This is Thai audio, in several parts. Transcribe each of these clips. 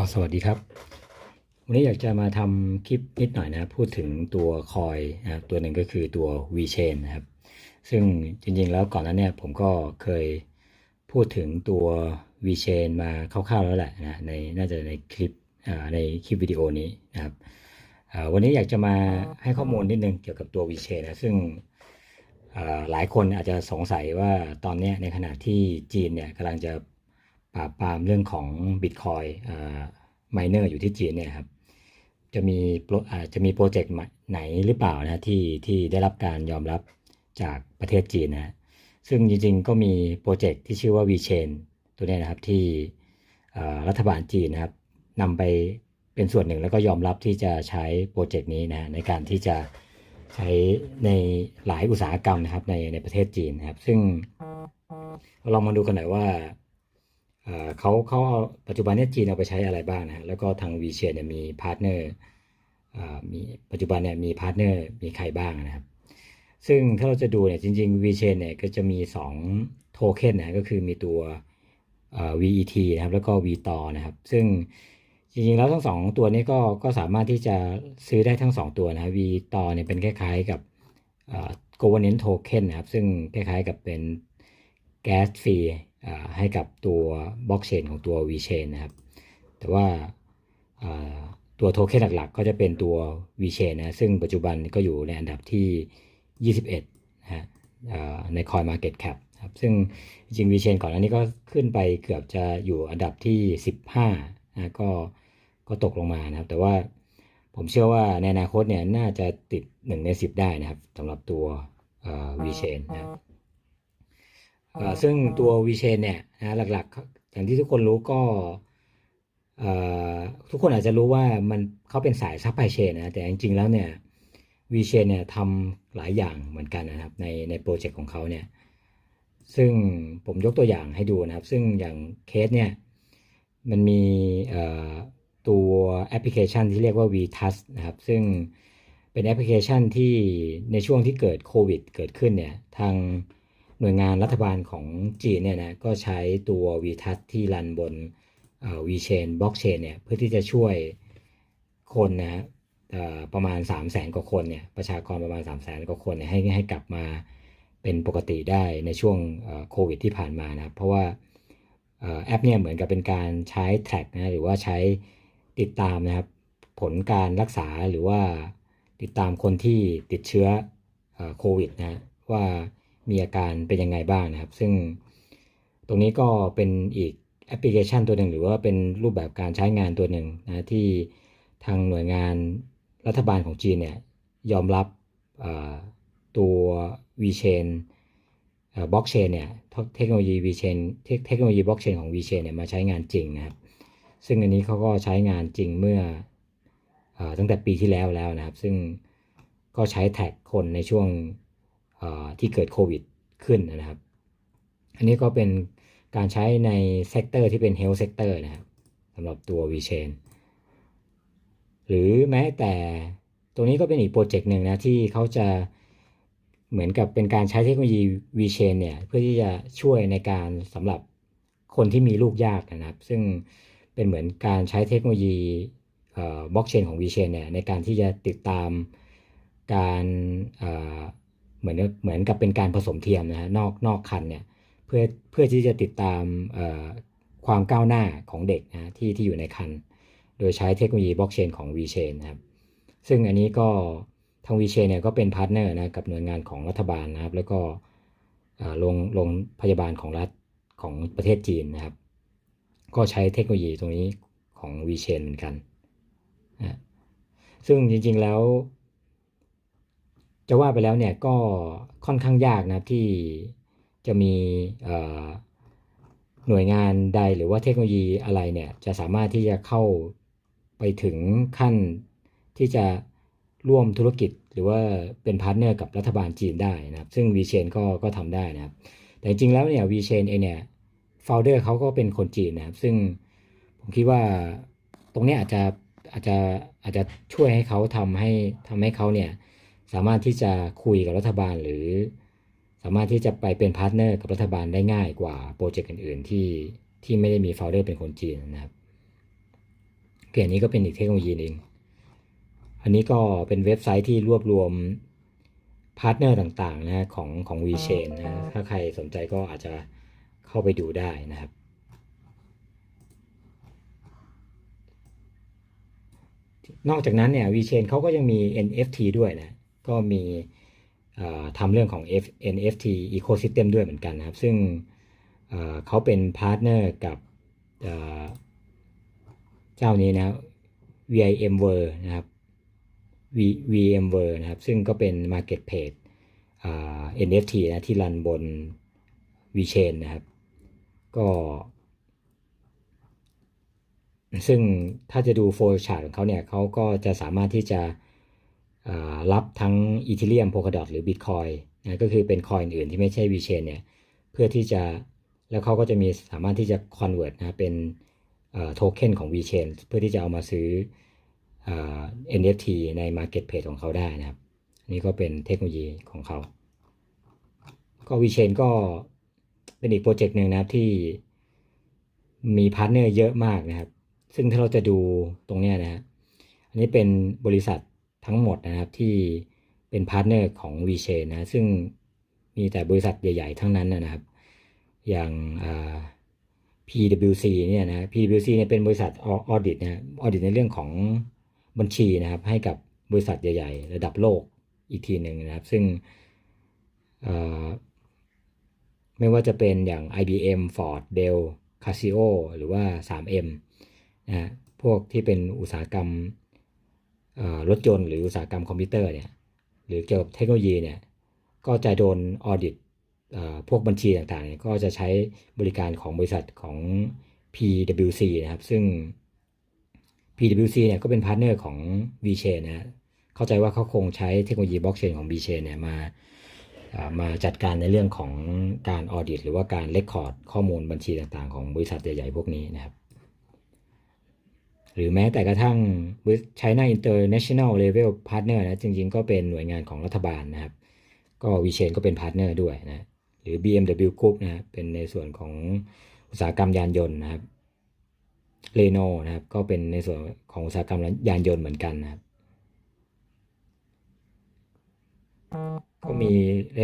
อสวัสดีครับ วันนี้อยากจะมาทำคลิปนิดหน่อยนะพูดถึงตัวคอยนะครับตัวหนึ่งก็คือตัว VChain นะครับ ซึ่งจริงๆแล้วก่อนหน้าเนี้ผมก็เคยพูดถึงตัว VChain มาคร่าวๆแล้วแหละนะในน่าจะในคลิปในคลิปวิดีโอนี้นะครับวันนี้อยากจะมาให้ข้อมูลนิดนึงเกี่ยวกับตัว VChain นะซึ่งหลายคนอาจจะสงสัยว่าตอนนี้ในขณะที่จีนเนี่ยกำลังจะ ปราบปรามเรื่องของบิตคอยไมเนอร์อยู่ที่จีนเนี่ยครับจะมีโปรอาจจะมีโปรเจกต์ไหนหรือเปล่านะที่ที่ได้รับการยอมรับจากประเทศจีนนะซึ่งจริงๆก็มีโปรเจกต์ที่ชื่อว่า VChain ตัวเนี้นะครับที่เอ่อรัฐบาลจีนนะครับนำไปเป็นส่วนหนึ่งแล้วก็ยอมรับที่จะใช้โปรเจกต์นี้นะในการที่จะใช้ในหลายอุตสาหกรรมนะครับในในประเทศจีนนะครับ ซึ่งเราลองมาดูกันหน่อยว่า เขาเขาเอาปัจจุบันเนี้จีนเอาไปใช้อะไรบ้างนะฮะแล้วก็ทาง v ีเชียเนี่ยมีพาร์ทเนอร์มีปัจจุบันเนี่ยมีพาร์ทเนอร์มีใครบ้างนะครับ ซึ่งถ้าเราจะดูเนี่ยจริงๆ v ีเชนเนี่ยก็จะมี2โทเค็นนะก็คือมีตัวเอ่อ VET นะครับแล้วก็ VTOR นะครับ ซึ่งจริงๆแล้วทั้งสองตัวนี้ก็ก็สามารถที่จะซื้อได้ทั้ง 2 ตัวนะ VTOR เนี่ยเป็นคล้ายๆกับ governance token นะครับ ซึ่งคล้ายๆกับเป็น gas fee ให้กับตัวบล็อกเชนของตัว VChain นะครับ แต่ว่าตัวโทเค็นหลักๆ ก็จะเป็นตัว VChain นะ ซึ่งปัจจุบันก็อยู่ในอันดับที่ 21 นะฮะใน Coin Market Cap ครับ ซึ่งจริง VChain ก่อนอันนี้ก็ขึ้นไปเกือบจะอยู่อันดับที่ 15 นะ ก็ก็ตกลงมานะครับ แต่ว่าผมเชื่อว่าในอนาคตเนี่ยน่าจะติด 1 ใน 10 ได้นะครับสำหรับตัว VChain นะครับ ซึ่งตัว VChain เนี่ยนะหลักๆ อย่างที่ทุกคนรู้ก็ทุกคนอาจจะรู้ว่ามันเขาเป็นสายซัพพลายเชนนะแต่จริงๆแล้วเนี่ย VChain เนี่ยทำหลายอย่างเหมือนกันนะครับในในโปรเจกต์ของเขาเนี่ยซึ่งผมยกตัวอย่างให้ดูนะครับ ซึ่งอย่างเคสเนี่ยมันมีตัวแอปพลิเคชันที่เรียกว่า VTouch นะครับ ซึ่งเป็นแอปพลิเคชันที่ในช่วงที่เกิดโควิดเกิดขึ้นเนี่ยทาง หน่วยงานรัฐบาลของจีนเนี่ยนะก็ใช้ตัว VTouch ที่รันบนเอ่อ VChain Blockchain เนี่ยเพื่อที่จะช่วยคนนะประมาณ 3 0 0แสนกว่าคนเนี่ยประชากรประมาณ 3 0 0แสนกว่าคนเนี่ยให้ให้กลับมาเป็นปกติได้ในช่วงโควิดที่ผ่านมานะเพราะว่าออแอปเนี่ยเหมือนกับเป็นการใช้ track นะหรือว่าใช้ติดตามนะครับผลการรักษาหรือว่าติดตามคนที่ติดเชื้อโควิดนะว่า มีอาการเป็นยังไงบ้างนะครับ ซึ่งตรงนี้ก็เป็นอีกแอปพลิเคชันตัวหนึ่ง หรือว่าเป็นรูปแบบการใช้งานตัวหนึ่งนะที่ทางหน่วยงานรัฐบาลของจีนเนี่ยยอมรับตัว VChain บล็อกเชนเนี่ยเทคโนโลยี VChain เทคเทคโนโลยีบล็อกเชนของ VChain เนี่ยมาใช้งานจริงนะครับ ซึ่งอันนี้เขาก็ใช้งานจริงเมื่ออตั้งแต่ปีที่แล้วแล้วนะครับ ซึ่งก็ใช้แท็กคนในช่วง ที่เกิดโควิดขึ้นนะครับ อันนี้ก็เป็นการใช้ในเซกเตอร์ที่เป็น Health Sector นะครับสำหรับตัว VChain หรือแม้แต่ตรงนี้ก็เป็นอีกโปรเจกต์หนึ่งนะที่เขาจะเหมือนกับเป็นการใช้เทคโนโลยี VChain เนี่ยเพื่อที่จะช่วยในการสำหรับคนที่มีลูกยากนะครับ ซึ่งเป็นเหมือนการใช้เทคโนโลยีบล็อกเชนของ VChain เนี่ยในการที่จะติดตามการ เหมือนเหมือนกับเป็นการผสมเทียมนะฮะนอกนอกคันเนี่ยเพื่อเพื่อที่จะติดตามความก้าวหน้าของเด็กนะที่ที่อยู่ในคัน โดยใช้เทคโนโลยีบล็อกเชนของ VChain นะครับซึ่งอันนี้ก็ทาง VChain เนี่ยก็เป็นพาร์ทเนอร์นะกับหน่วยงานของรัฐบาลนะครับ แล้วก็โรงโรงพยาบาลของรัฐของประเทศจีนนะครับ ก็ใช้เทคโนโลยีตรงนี้ของ VChain เหมือนกันนะซึ่งจริงๆแล้ว จะว่าไปแล้วเนี่ยก็ค่อนข้างยากนะครับที่จะมีหน่วยงานใดหรือว่าเทคโนโลยีอะไรเนี่ยจะสามารถที่จะเข้าไปถึงขั้นที่จะร่วมธุรกิจหรือว่าเป็นพาร์ทเนอร์กับรัฐบาลจีนได้นะครับ ซึ่ง VChain ก็ก็ทำได้นะครับ แต่จริงแล้วเนี่ย VChain เองเนี่ยโฟลเดอร์เขาก็เป็นคนจีนนะครับ ซึ่งผมคิดว่าตรงนี้อาจจะอาจจะอาจจะช่วยให้เขาทำให้ทำให้เขาเนี่ย สามารถที่จะคุยกับรัฐบาลหรือ สามารถที่จะไปเป็นพาร์ทเนอร์กับรัฐบาลได้ง่ายกว่าโปรเจกต์อื่น ๆ ที่ที่ไม่ได้มีโฟลเดอร์เป็นคนจีนนะครับเคอันนี้ก็เป็นอีกเทคโนโลยีหนึ่งอันนี้ก็เป็นเว็บไซต์ที่รวบรวมพาร์ทเนอร์ต่างๆนะของของ VChain นะถ้าใครสนใจก็อาจจะเข้าไปดูได้นะครับ นอกจากนั้นเนี่ย VChain เขาก็ยังมี NFT ด้วยนะ ก็มีทำเรื่องของ NFT ecosystem ด้วยเหมือนกันนะครับ ซึ่งเขาเป็นพาร์ทเนอร์กับเจ้านี้นะ VIMWare นะครับ VMware นะครับ ซึ่งก็เป็น Marketplace NFT นะที่รันบน VChain นะครับ ก็ ซึ่งถ้าจะดูโฟล์ชาร์ตของเขาเนี่ยเขาก็จะสามารถที่จะ รับทั้งอีเทเรียมโพ l ดอ t หรือ Bitcoin นะก็คือเป็นคอยอื่นที่ไม่ใช่ VChain เนี่ยเพื่อที่จะแล้วเขาก็จะมีสามารถที่จะ convert นะเป็นโทเค็นของ VChain เพื่อที่จะเอามาซื้ออ NFT ใน Marketplace ของเขาได้นะครับนนี้ก็เป็นเทคโนโลยีของเขา ก็ VChain ก็เป็นอีกโปรเจกต์หนึ่งนะครับที่มีพาร์ทเนอร์เยอะมากนะครับ ซึ่งถ้าเราจะดูตรงเนี้ยนะฮะอันนี้เป็นบริษัท ทั้งหมดนะครับที่เป็นพาร์ทเนอร์ของ VChain นะซึ่งมีแต่บริษัทใหญ่ ๆ ทั้งนั้นนะครับ อย่างอ่า PwC เนี่ยนะ PwC เนี่ยเป็นบริษัทออดิตนะออดิตในเรื่องของบัญชีนะครับ ให้กับบริษัทใหญ่ ๆ ระดับโลกอีกทีหนึ่งนะครับ ซึ่งเอ่อไม่ว่าจะเป็นอย่าง IBM Ford Dell Casio หรือว่า 3M นะฮะพวกที่เป็นอุตสาหกรรม รถยนต์หรืออุตสาหกรรมคอมพิวเตอร์เนี่ยหรือเกี่ยวกับเทคโนโลยีเนี่ยก็จะโดนออดิตพวกบัญชีต่างๆเนี่ยก็จะใช้บริการของบริษัทของ PwC นะครับ ซึ่ง PwC เนี่ยก็เป็นพาร์ทเนอร์ของ VChain นะ เข้าใจว่าเขาคงใช้เทคโนโลยีบล็อกเชนของ VChain เนี่ยมาามาจัดการในเรื่องของการออดิตหรือว่าการเลคคอร์ดข้อมูลบัญชีต่างๆ ของบริษัทใหญ่ๆพวกนี้นะครับ หรือแม้แต่กระทั่ง China International Level Partner นะจริงๆ ก็เป็นหน่วยงานของรัฐบาลนะครับ ก็ VChain ก็เป็นพาร์ทเนอร์ด้วยนะหรือ BMW Group นะครับเป็นในส่วนของอุตสาหกรรมยานยนต์นะครับเรโนนะครับก็เป็นในส่วนของอุตสาหกรรมยานยนต์เหมือนกันนะครับก็มี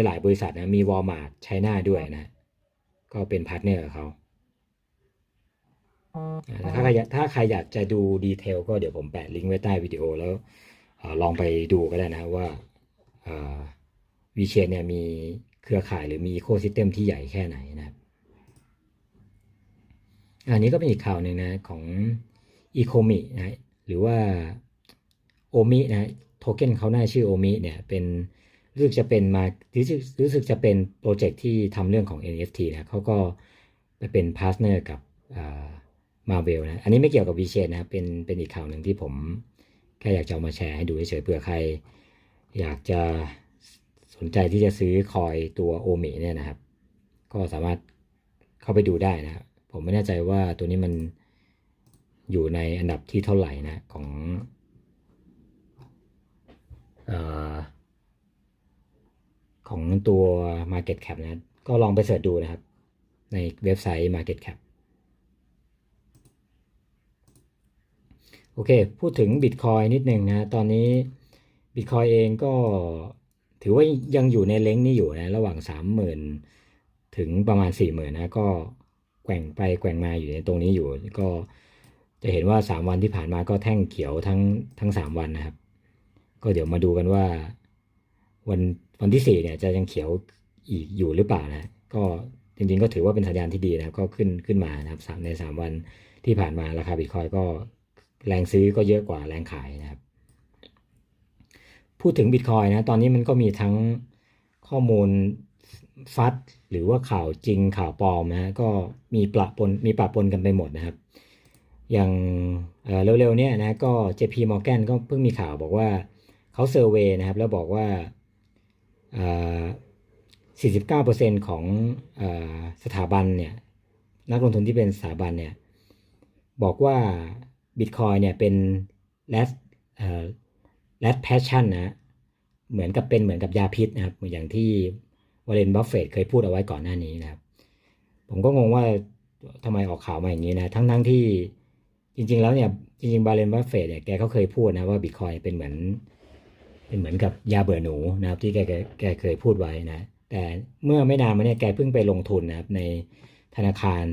หลาย ๆ บริษัทนะมี Walmart China ด้วยนะ ก็เป็นพาร์ทเนอร์กับเขา ถ้าใครอยากถ้าใครอยากจะดูดีเทลก็เดี๋ยวผมแปะลิงก์ไว้ใต้วิดีโอแล้วอลองไปดูก็ได้นะว่าวีเชนเนี่ยมีเครือข่ายหรือมีโคซิสเต็มที่ใหญ่แค่ไหนนะครับอันนี้ก็เป็นอีกข่าวหนึ่งนะของอีโคมินะหรือว่าโอมินะโทเค็นเขาหน้าชื่อโอมิเนี่ยเป็นรู้สึกจะเป็นมารู้สึกรู้สึกจะเป็นโปรเจกต์ที่ทำเรื่องของ NFT นะเขาก็ไปเป็นพาร์ทเนอร์กับ มาเวลนะ อันนี้ไม่เกี่ยวกับวีเชนนะครับเป็นเป็นอีกข่าวหนึ่งที่ผมแค่อยากจะเอามาแชร์ให้ดูเฉยๆเผื่อใคร อยากจะสนใจที่จะซื้อคอยตัวโอมิเนี่ยนะครับ ก็สามารถเข้าไปดูได้นะครับผมไม่แน่ใจว่าตัวนี้มันอยู่ในอันดับที่เท่าไหร่นะของอของตัว Market Cap นะ ก็ลองไปเสิร์ชดูนะครับ ในเว็บไซต์ Market Cap โอเค พูดถึง Bitcoin นิดหนึ่งนะ ตอนนี้ Bitcoin เองก็ถือว่ายังอยู่ในเล้งนี้อยู่นะ ระหว่าง 30,000 ถึงประมาณ 40,000 นะ ก็แกว่งไปแกว่งมาอยู่ในตรงนี้อยู่ ก็จะเห็นว่า 3 วันที่ผ่านมาก็แท่งเขียวทั้งทั้ง 3 วันนะครับ ก็เดี๋ยวมาดูกันว่า วันวันที่ 4 เนี่ยจะยังเขียวอีกอยู่หรือเปล่านะ ก็จริงๆก็ถือว่าเป็นสัญญาณที่ดีนะครับ ก็ขึ้นขึ้นมานะครับใน 3 วันที่ผ่านมาราคาบิตคอยก็ แรงซื้อก็เยอะกว่าแรงขายนะครับ พูดถึงบิตคอยนะตอนนี้มันก็มีทั้งข้อมูลฟัดหรือว่าข่าวจริงข่าวปลอมนะก็มีปะปนมีปะปนกันไปหมดนะครับ อย่างเร็วๆเนี่ยนะก็ JP Morgan ก็เพิ่งมีข่าวบอกว่าเขาเซอร์เวยนะครับ แล้วบอกว่า 49%ของอสถาบันเนี่ยนักลงทุนที่เป็นสถาบันเนี่ยบอกว่า Bitcoin เนี่ยเป็น last เอ่อ last passion นะเหมือนกับเป็นเหมือนกับยาพิษนะครับเหมือนอย่างที่วอร์เรนบัฟเฟตเคยพูดเอาไว้ก่อนหน้านี้นะครับ ผมก็งงว่าทำไมออกข่าวมาอย่างนี้นะ ทั้งทั้งที่จริง ๆ แล้วเนี่ยจริงๆบาเลนบัฟเฟตเนี่ยแกก็เคยพูดนะว่าบิตคอยเป็นเหมือนเป็นเหมือนกับยาเบื่อหนูนะครับ ที่แกแกเคยพูดไว้นะ แต่เมื่อไม่นานมาเนี่ยแกเพิ่งไปลงทุนนะครับในธนาคาร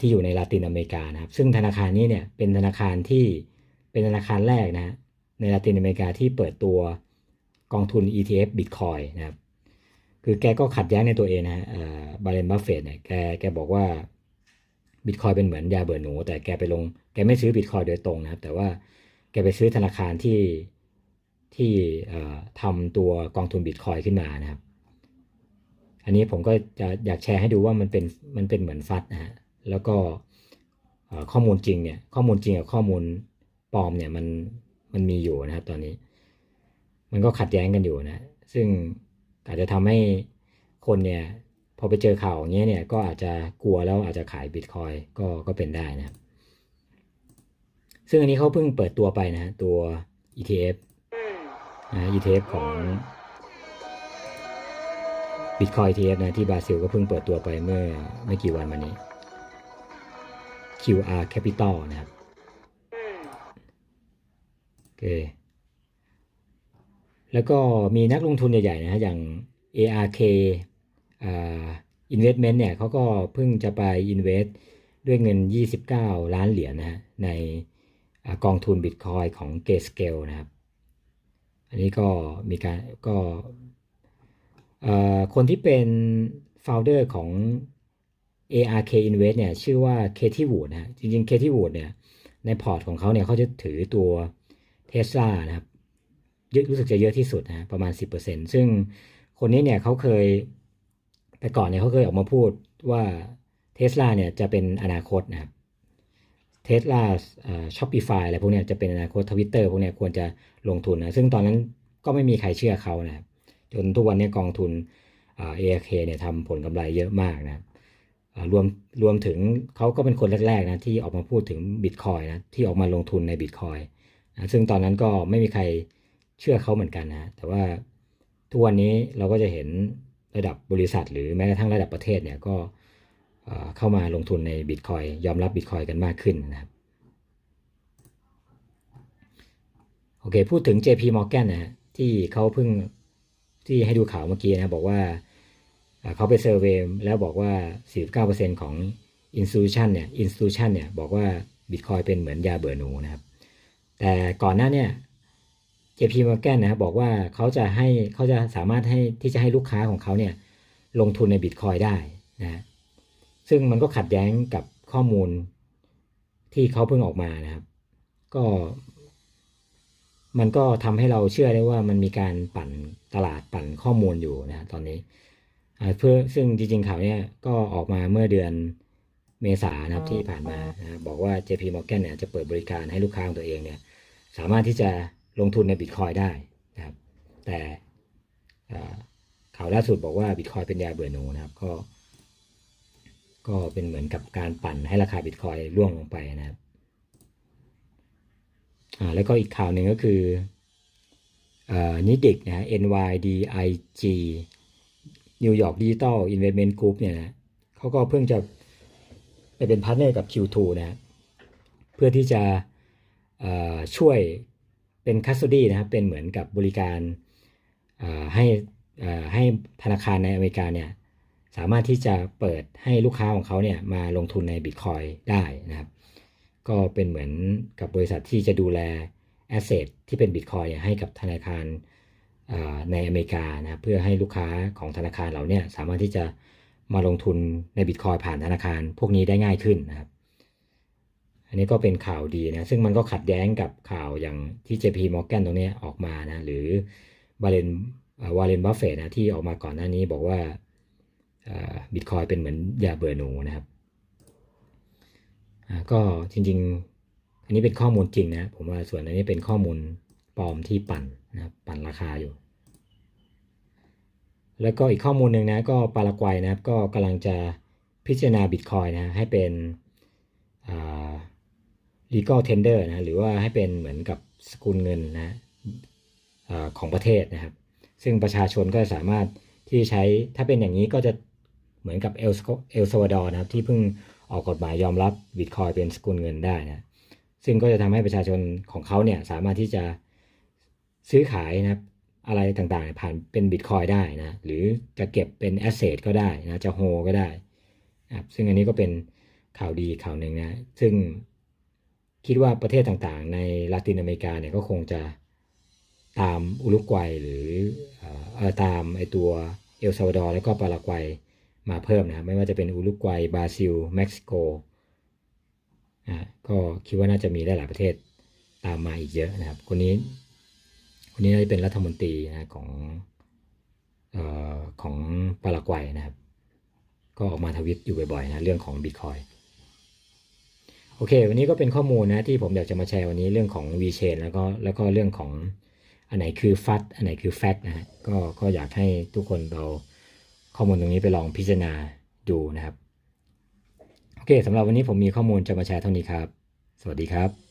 ที่อยู่ในลาตินอเมริกานะครับ ซึ่งธนาคารนี้เนี่ยเป็นธนาคารที่เป็นธนาคารแรกนะในลาตินอเมริกาที่เปิดตัวกองทุน ETF Bitcoin นะครับ คือแกก็ขัดแย้งในตัวเองนะบาเลนบัฟเฟตเนี่ยแกแกบอกว่าบิตคอยเป็นเหมือนยาเบื่อหนู แต่แกไปลงแกไม่ซื้อบิตคอยโดยตรงนะครับ แต่ว่าแกไปซื้อธนาคารที่ที่ทำตัวกองทุนบิตคอยขึ้นมานะครับ อันนี้ผมก็จะอยากแชร์ให้ดูว่ามันเป็นมันเป็นเหมือนฟัดนะฮะ แล้วก็ข้อมูลจริงเนี่ยข้อมูลจริงกับข้อมูลปลอมเนี่ยมันมันมีอยู่นะครับตอนนี้ มันก็ขัดแย้งกันอยู่นะ ซึ่งอาจจะทำให้คนเนี่ยพอไปเจอข่าวอย่างเงี้ยเนี่ยก็อาจจะกลัวแล้วอาจจะขายบิตคอยก็ก็เป็นได้นะครับ ซึ่งอันนี้เขาเพิ่งเปิดตัวไปนะฮะตัว ETF นะ ETF ของ Bitcoin ETF นะที่บราซิลก็เพิ่งเปิดตัวไปเมื่อไม่กี่วันมานี้ QR Capital นะครับโอเคแล้วก็มีนักลงทุนใหญ่ๆนะฮะอย่าง ARK อ่า Investment เนี่ยเขาก็เพิ่งจะไป Invest ด้วยเงิน 29 ล้านเหรียญนะฮะในอกองทุน Bitcoin ของ Grayscale นะครับ อันนี้ก็มีการก็คนที่เป็น founder ของ ARK Invest เนี่ยชื่อว่า Katie Wood นะฮะจริงๆ Katie Wood เนี่ยในพอร์ตของเขาเนี่ยเขาจะถือตัว Tesla นะครับเยอะรู้สึกจะเยอะที่สุดนะประมาณ 10%ซึ่งคนนี้เนี่ยเขาเคย แต่ก่อนเนี่ยเขาเคยออกมาพูดว่า Tesla เนี่ยจะเป็นอนาคตนะครับ Tesla ช้อปปี้ไฟอะไรพวกเนี้ยจะเป็นอนาคตทวิตเตอร์พวกเนี้ยควรจะลงทุนนะ ซึ่งตอนนั้นก็ไม่มีใครเชื่อเขานะครับจนทุกวันนี้กองทุนเอ ARK เนี่ยทำผลกำไรเยอะมากนะ รวมรวมถึงเขาก็เป็นคนแรกๆนะที่ออกมาพูดถึงบิตคอยนะที่ออกมาลงทุนในบิตคอยนะซึ่งตอนนั้นก็ไม่มีใครเชื่อเขาเหมือนกันนะแต่ว่าทุกวันนี้เราก็จะเห็นระดับบริษัท หรือแม้กระทั่งระดับประเทศเนี่ยก็เอ่อเข้ามาลงทุนในบิตคอยยอมรับบิตคอยกันมากขึ้นนะครับโอเคพูดถึง JP Morgan นะฮะที่เขาเพิ่งที่ให้ดูข่าวเมื่อกี้นะบอกว่า เขาไปเซอร์เวย์แล้วบอกว่า 49%ของ institution เนี่ย institution เนี่ยบอกว่า Bitcoin เป็นเหมือนยาเบื่อหนูนะครับ แต่ก่อนหน้าเนี่ย JP Morgan นะครับบอกว่าเขาจะให้เขาจะสามารถให้ที่จะให้ลูกค้าของเขาเนี่ยลงทุนใน Bitcoin ได้นะซึ่งมันก็ขัดแย้งกับข้อมูลที่เขาเพิ่งออกมานะครับ ก็ มันก็ทำให้เราเชื่อได้ว่ามันมีการปั่นตลาดปั่นข้อมูลอยู่นะตอนนี้ เพื่อซึ่งจริงๆข่าวเนี้ยก็ออกมาเมื่อเดือนเมษายนนะครับที่ผ่านมานะบอกว่า JP Morgan เนี่ยจะเปิดบริการให้ลูกค้าของตัวเองเนี่ยสามารถที่จะลงทุนในบิตคอยได้นะครับ แต่อ่าข่าวล่าสุดบอกว่าบิตคอยเป็นยาเบื่อหนูนะครับก็ ก็เป็นเหมือนกับการปั่นให้ราคาบิตคอยร่วงลงไปนะครับอ่าแล้วก็อีกข่าวหนึ่งก็คือนิดิกนะ ฮะ NYDIG New York Digital Investment Group เนี่ยนะเขาก็เพิ่งจะไปเป็นพาร์ทเนอร์กับ Q2 นะฮะเพื่อที่จะช่วยเป็นคัส o d y นะครับเป็นเหมือนกับบริการให้ให้ธนาคารในอเมริกาเนี่ยสามารถที่จะเปิดให้ลูกค้าของเขาเนี่ยมาลงทุนในบิตคอยได้นะครับ ก็เป็นเหมือนกับบริษัทที่จะดูแลแอสเซทที่เป็นบิตคอยให้กับธนาคาร ในอเมริกานะเพื่อให้ลูกค้าของธนาคารเราเนี่ยสามารถที่จะมาลงทุนในบิตคอยผ่านธนาคารพวกนี้ได้ง่ายขึ้นนะครับ อันนี้ก็เป็นข่าวดีนะซึ่งมันก็ขัดแย้งกับข่าวอย่างที่ JP Morgan ตรงนี้ออกมานะหรือบาเลนวาเลนบัฟเฟตนะที่ออกมาก่อนหน้านี้บอกว่าบิตคอยเป็นเหมือนยาเบื่อหนูนะครับก็จริงๆ อันนี้เป็นข้อมูลจริงนะผมว่าส่วนอันนี้เป็นข้อมูล ปลอมที่ปั่นนะครับปั่นราคาอยู่ แล้วก็อีกข้อมูลหนึ่งนะก็ปารากวัยนะครับก็กำลังจะพิจารณาบิตคอยนะให้เป็น legal tender นะหรือว่าให้เป็นเหมือนกับสกุลเงินนะอของประเทศนะครับ ซึ่งประชาชนก็สามารถที่ใช้ถ้าเป็นอย่างนี้ก็จะเหมือนกับเอลเอลซาวาดอร์นะครับที่เพิ่งออกกฎหมายยอมรับบิตคอยเป็นสกุลเงินได้นะซึ่งก็จะทำให้ประชาชนของเขาเนี่ยสามารถที่จะ ซื้อขายนะครับอะไรต่างๆ ผ่านเป็นบิตคอยได้นะหรือจะเก็บเป็นแอสเซทก็ได้นะจะโฮก็ได้นะครับซึ่งอันนี้ก็เป็นข่าวดีข่าวหนึ่งนะซึ่งคิดว่าประเทศต่างๆ ในลาตินอเมริกาเนี่ยก็คงจะตามอุรุกวัยหรือเอ่อตามไอตัวเอลซาวาดอร์แล้วก็ปารากวัยมาเพิ่มนะครับไม่ว่าจะเป็นอุรุกวัยบราซิลเม็กซิโกอ่าก็คิดว่าน่าจะมีได้หลายประเทศตามมาอีกเยอะนะครับคนนี้ คนนี้เป็นรัฐมนตรีนะของออของปารากวัยนะครับ ก็ออกมาทวิตอยู่บ่อยๆนะเรื่องของบิตคอยโอเค วันนี้ก็เป็นข้อมูลนะที่ผมอยากจะมาแชร์วันนี้เรื่องของ VChain แล้วก็แล้วก็เรื่องของอันไหนคือฟัดอันไหนคือแฟกนะฮะก็ก็อยากให้ทุกคนเราข้อมูลตรงนี้ไปลองพิจารณาดูนะครับ โอเคสำหรับวันนี้ผมมีข้อมูลจะมาแชร์เท่านี้ครับ สวัสดีครับ